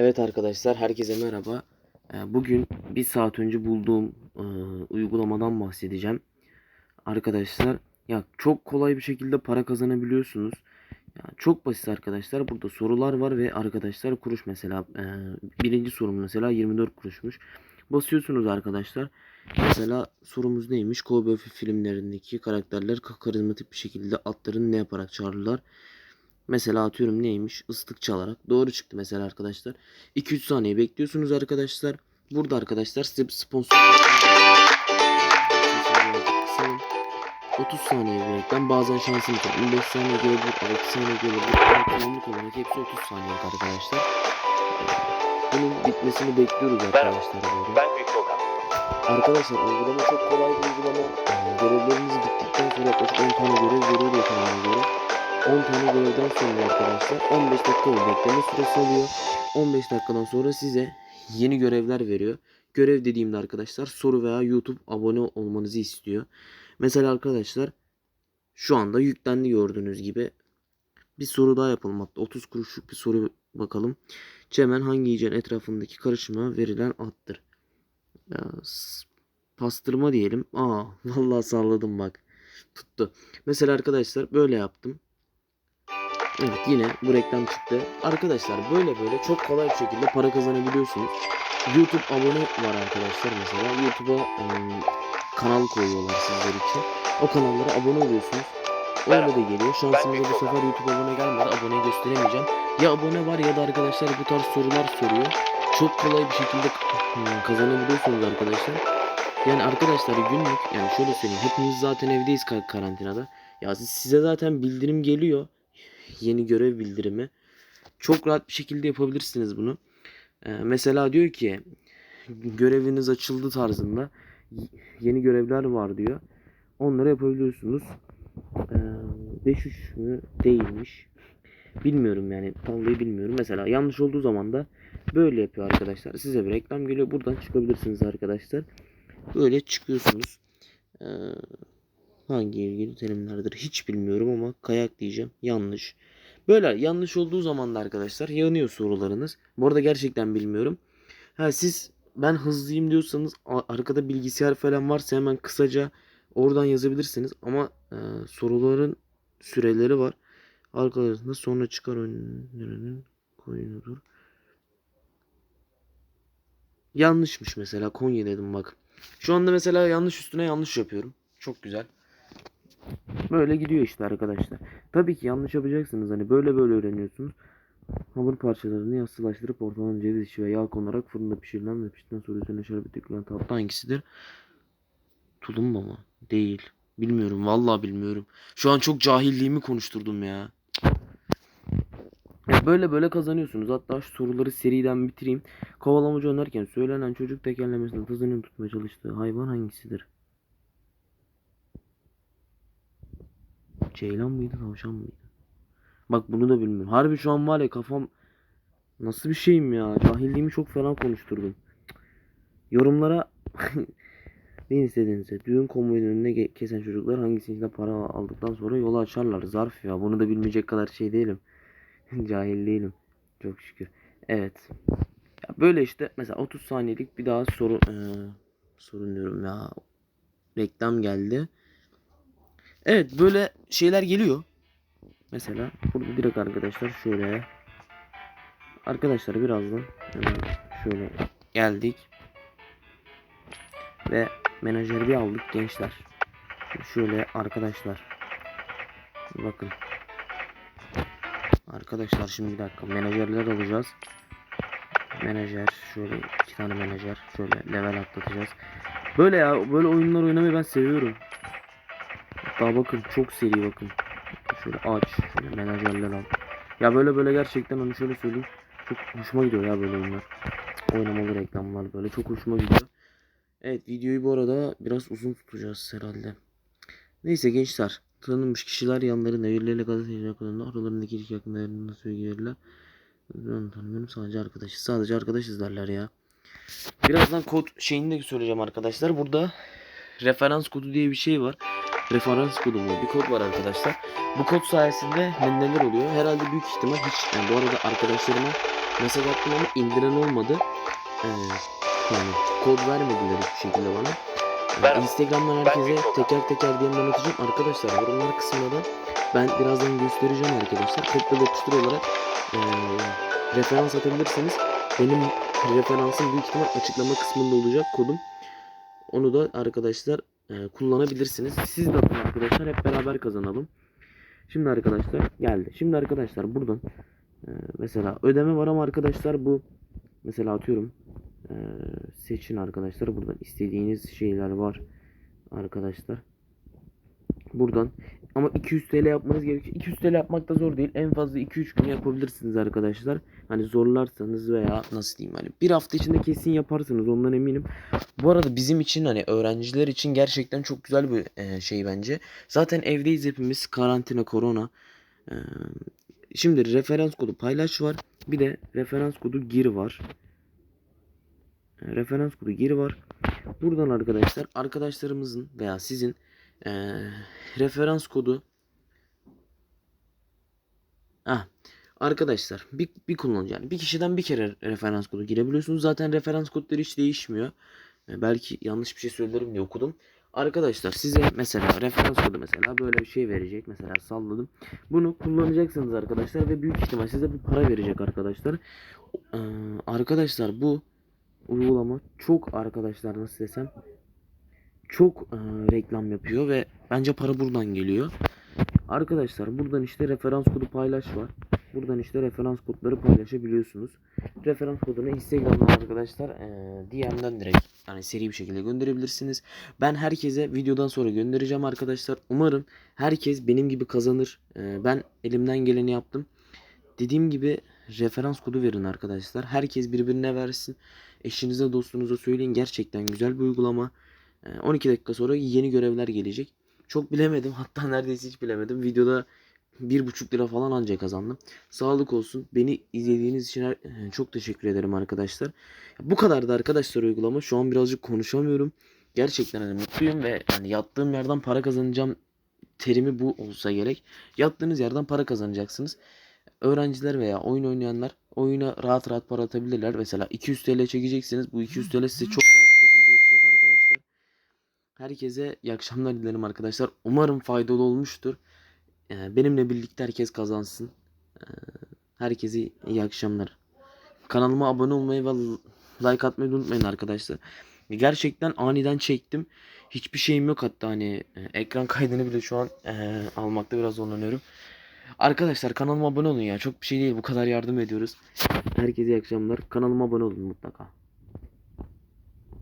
Evet arkadaşlar herkese merhaba. Ee, Bugün bir saat önce bulduğum e, uygulamadan bahsedeceğim. Arkadaşlar ya çok kolay bir şekilde para kazanabiliyorsunuz. Ya çok basit arkadaşlar. Burada sorular var ve arkadaşlar kuruş mesela e, birinci sorum mesela 24 kuruşmuş. Basıyorsunuz arkadaşlar. Mesela sorumuz neymiş? Cowboy filmlerindeki karakterler ka- karizmatik bir şekilde atların ne yaparak çağırırlar? Mesela atıyorum neymiş? Islık çalarak. Doğru çıktı mesela arkadaşlar. 2-3 saniye bekliyorsunuz arkadaşlar. Burada arkadaşlar size bir sponsor kısalım. 30 saniye reklam. Bazen şansım var. 15 saniye gelebilir. 6 saniye gelebilir. Tamamlık olarak hepsi 30 saniyelik arkadaşlar. Bunun bitmesini bekliyoruz arkadaşlar böyle. Ben Büyük. Arkadaşlar uygulama çok kolay bir uygulama. Ee, Görevleriniz bittikten sonra yaklaşık 10 tane görev veriyor kanala göre. 10 tane görevden sonra arkadaşlar 15 dakika bir bekleme süresi oluyor. 15 dakikadan sonra size yeni görevler veriyor. Görev dediğimde arkadaşlar soru veya YouTube abone olmanızı istiyor. Mesela arkadaşlar şu anda yüklendi gördüğünüz gibi. Bir soru daha yapalım hatta 30 kuruşluk bir soru bakalım. Çemen hangi yiyeceğin etrafındaki karışıma verilen attır? Ya, pastırma diyelim. Aa vallahi salladım bak. Tuttu. Mesela arkadaşlar böyle yaptım. Evet yine bu reklam çıktı. Arkadaşlar böyle böyle çok kolay bir şekilde para kazanabiliyorsunuz. YouTube abone var arkadaşlar mesela. YouTube'a ım, kanal koyuyorlar sizler için. O kanallara abone oluyorsunuz. Öyle de geliyor. Şansımıza bu sefer YouTube abone gelmedi. Abone gösteremeyeceğim. Ya abone var ya da arkadaşlar bu tarz sorular soruyor. Çok kolay bir şekilde ım, kazanabiliyorsunuz arkadaşlar. Yani arkadaşlar günlük yani şöyle söyleyeyim. Hepimiz zaten evdeyiz ka- karantinada. Ya siz- size zaten bildirim geliyor yeni görev bildirimi. Çok rahat bir şekilde yapabilirsiniz bunu. Ee, mesela diyor ki göreviniz açıldı tarzında yeni görevler var diyor. Onları yapabiliyorsunuz. Ee, 5-3 mü değilmiş. Bilmiyorum yani tam olayı bilmiyorum. Mesela yanlış olduğu zaman da böyle yapıyor arkadaşlar. Size bir reklam geliyor. Buradan çıkabilirsiniz arkadaşlar. Böyle çıkıyorsunuz. Ee, hangi ilgili terimlerdir hiç bilmiyorum ama kayak diyeceğim. Yanlış. Böyle yanlış olduğu zaman da arkadaşlar yanıyor sorularınız. Bu arada gerçekten bilmiyorum. Ha siz ben hızlıyım diyorsanız arkada bilgisayar falan varsa hemen kısaca oradan yazabilirsiniz. Ama e, soruların süreleri var. Arkalarında sonra çıkar oyunlarının koyunudur. Yanlışmış mesela Konya dedim bak. Şu anda mesela yanlış üstüne yanlış yapıyorum. Çok güzel. Böyle gidiyor işte arkadaşlar. Tabii ki yanlış yapacaksınız. Hani böyle böyle öğreniyorsunuz. Hamur parçalarını yassılaştırıp ortadan ceviz içi ve yağ konarak fırında pişirilen ve piştikten sonra üzerine şerbet dökülen tatlı hangisidir? Tulumba mı? Değil. Bilmiyorum. Vallahi bilmiyorum. Şu an çok cahilliğimi konuşturdum ya. Böyle böyle kazanıyorsunuz. Hatta şu soruları seriden bitireyim. Kovalamacı oynarken söylenen çocuk tekerlemesinde tazının tutmaya çalıştığı hayvan hangisidir? Ceylan mıydı tavşan mıydı? Bak bunu da bilmiyorum. Harbi şu an var ya kafam nasıl bir şeyim ya. Cahilliğimi çok fena konuşturdum. Yorumlara ne istediğinizse düğün konvoyunun önüne kesen çocuklar hangisinde para aldıktan sonra yolu açarlar. Zarf ya. Bunu da bilmeyecek kadar şey değilim. Cahil değilim. Çok şükür. Evet. Ya böyle işte mesela 30 saniyelik bir daha soru eee sorun diyorum ya. Reklam geldi. Evet böyle şeyler geliyor. Mesela burada direkt arkadaşlar şöyle. Arkadaşlar birazdan hemen şöyle geldik. Ve menajeri bir aldık gençler. Şöyle arkadaşlar. Bakın. Arkadaşlar şimdi bir dakika menajerler alacağız. Menajer şöyle iki tane menajer şöyle level atlatacağız. Böyle ya böyle oyunlar oynamayı ben seviyorum. Hatta bakın çok seri bakın. Şöyle aç. Şöyle menajerler al. Ya böyle böyle gerçekten onu şöyle söyleyeyim. Çok hoşuma gidiyor ya böyle oyunlar. Oynamalı reklamlar böyle çok hoşuma gidiyor. Evet videoyu bu arada biraz uzun tutacağız herhalde. Neyse gençler. Tanınmış kişiler yanlarında birileriyle gazeteciler hakkında aralarındaki ilişki hakkında bilgi verirler. Ben tanımıyorum sadece arkadaşız. Sadece arkadaşız derler ya. Birazdan kod şeyini de söyleyeceğim arkadaşlar. Burada referans kodu diye bir şey var. Referans mu? Bir kod var arkadaşlar. Bu kod sayesinde ne- neler oluyor? Herhalde büyük ihtimal hiç yani bu arada arkadaşlarıma mesaj attım ama indiren olmadı. Ee, yani kod vermediler hiçbir şekilde bana. Ee, Merhaba, Instagram'dan ben herkese Gülşah. teker teker DM'den atacağım. Arkadaşlar yorumlar kısmına da ben birazdan göstereceğim arkadaşlar. Ve yapıştır olarak ee, referans atabilirsiniz. Benim referansım büyük ihtimal açıklama kısmında olacak kodum. Onu da arkadaşlar e, kullanabilirsiniz. Siz de atın arkadaşlar hep beraber kazanalım. Şimdi arkadaşlar geldi. Şimdi arkadaşlar buradan e, mesela ödeme var ama arkadaşlar bu mesela atıyorum e, seçin arkadaşlar buradan istediğiniz şeyler var arkadaşlar. Buradan ama 200 TL yapmanız gerekiyor. 200 TL yapmak da zor değil. En fazla 2-3 gün yapabilirsiniz arkadaşlar. Hani zorlarsanız veya nasıl diyeyim hani bir hafta içinde kesin yaparsınız ondan eminim. Bu arada bizim için hani öğrenciler için gerçekten çok güzel bir e, şey bence. Zaten evdeyiz hepimiz karantina korona. E, şimdi referans kodu paylaş var. Bir de referans kodu gir var. E, referans kodu gir var. Buradan arkadaşlar arkadaşlarımızın veya sizin e, referans kodu Ah, arkadaşlar bir, bir kullanıcı yani bir kişiden bir kere referans kodu girebiliyorsunuz. Zaten referans kodları hiç değişmiyor. E, belki yanlış bir şey söylerim diye okudum. Arkadaşlar size mesela referans kodu mesela böyle bir şey verecek. Mesela salladım. Bunu kullanacaksınız arkadaşlar ve büyük ihtimal size bir para verecek arkadaşlar. Ee, arkadaşlar bu uygulama çok arkadaşlar nasıl desem çok e, reklam yapıyor ve bence para buradan geliyor. Arkadaşlar buradan işte referans kodu paylaş var. Buradan işte referans kodları paylaşabiliyorsunuz. Referans kodunu Instagram'dan arkadaşlar eee, DM'den direkt yani seri bir şekilde gönderebilirsiniz. Ben herkese videodan sonra göndereceğim arkadaşlar. Umarım herkes benim gibi kazanır. Eee, ben elimden geleni yaptım. Dediğim gibi referans kodu verin arkadaşlar. Herkes birbirine versin. Eşinize dostunuza söyleyin. Gerçekten güzel bir uygulama. Eee, 12 dakika sonra yeni görevler gelecek. Çok bilemedim. Hatta neredeyse hiç bilemedim. Videoda bir buçuk lira falan ancak kazandım. Sağlık olsun. Beni izlediğiniz için her- çok teşekkür ederim arkadaşlar. Bu kadardı arkadaşlar uygulama. Şu an birazcık konuşamıyorum. Gerçekten hani mutluyum ve hani yattığım yerden para kazanacağım terimi bu olsa gerek. Yattığınız yerden para kazanacaksınız. Öğrenciler veya oyun oynayanlar oyuna rahat rahat para atabilirler. Mesela 200 TL çekeceksiniz. Bu 200 TL size çok rahat bir şekilde yetecek arkadaşlar. Herkese iyi akşamlar dilerim arkadaşlar. Umarım faydalı olmuştur. Ee, Benimle birlikte herkes kazansın. Ee, Herkese iyi akşamlar. Kanalıma abone olmayı ve like atmayı unutmayın arkadaşlar. Gerçekten aniden çektim. Hiçbir şeyim yok hatta hani e, ekran kaydını bile şu an e, almakta biraz zorlanıyorum. Arkadaşlar kanalıma abone olun ya. Çok bir şey değil. Bu kadar yardım ediyoruz. Herkese iyi akşamlar. Kanalıma abone olun mutlaka.